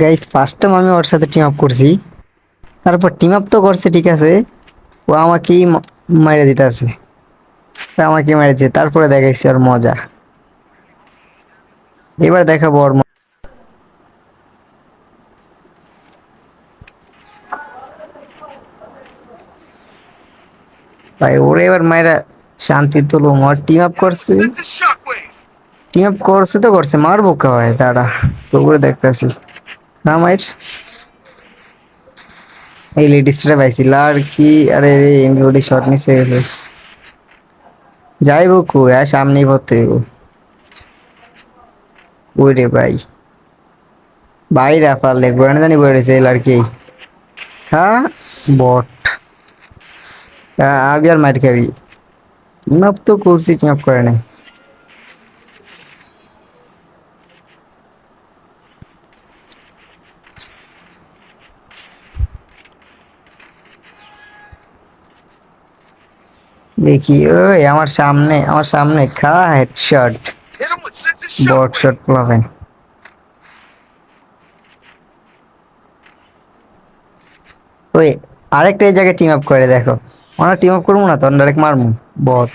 Guys first time আমি ওর সাথে team up করছি। তারপর টিম আপ তো করছে ঠিক আছে। ও আমাকেই ম- মাইরে দিতে আছে আমাকে মেরেছে তারপরে দেখাইছি ওর মজা। এবার দেখাবো ওর ভাই ওরে এবার মায়েরা শান্তি তুলো। মার টিম আপ করছে. টিম আপ করছে তো করছে। মারবো কে হয় দাঁড়া তো করে দেখতেছি। না মায়ের এই লেডিসটা পাইছি। লার কি? আরে রে এমবিওডি শট মিস হয়ে গেছে। যাইবো কু? হ্যাঁ সামনেই ভরতে হইব। রে ভাই। ভাই রাফার লেগ বয়ানে জানি বলেছে এই লড়কি হ্যাঁ বট। আবি আর মার খাবি। টিম তো করছি টিম করে নাই দেখি, ওই আমার সামনে আমার সামনে খা হেডশট বট. শট পাবেন। ওই, আরেকটা এই জায়গায় টিম আপ করে, দেখো। আমরা টিম আপ করব না তো ডাইরেক্ট মারবো। বট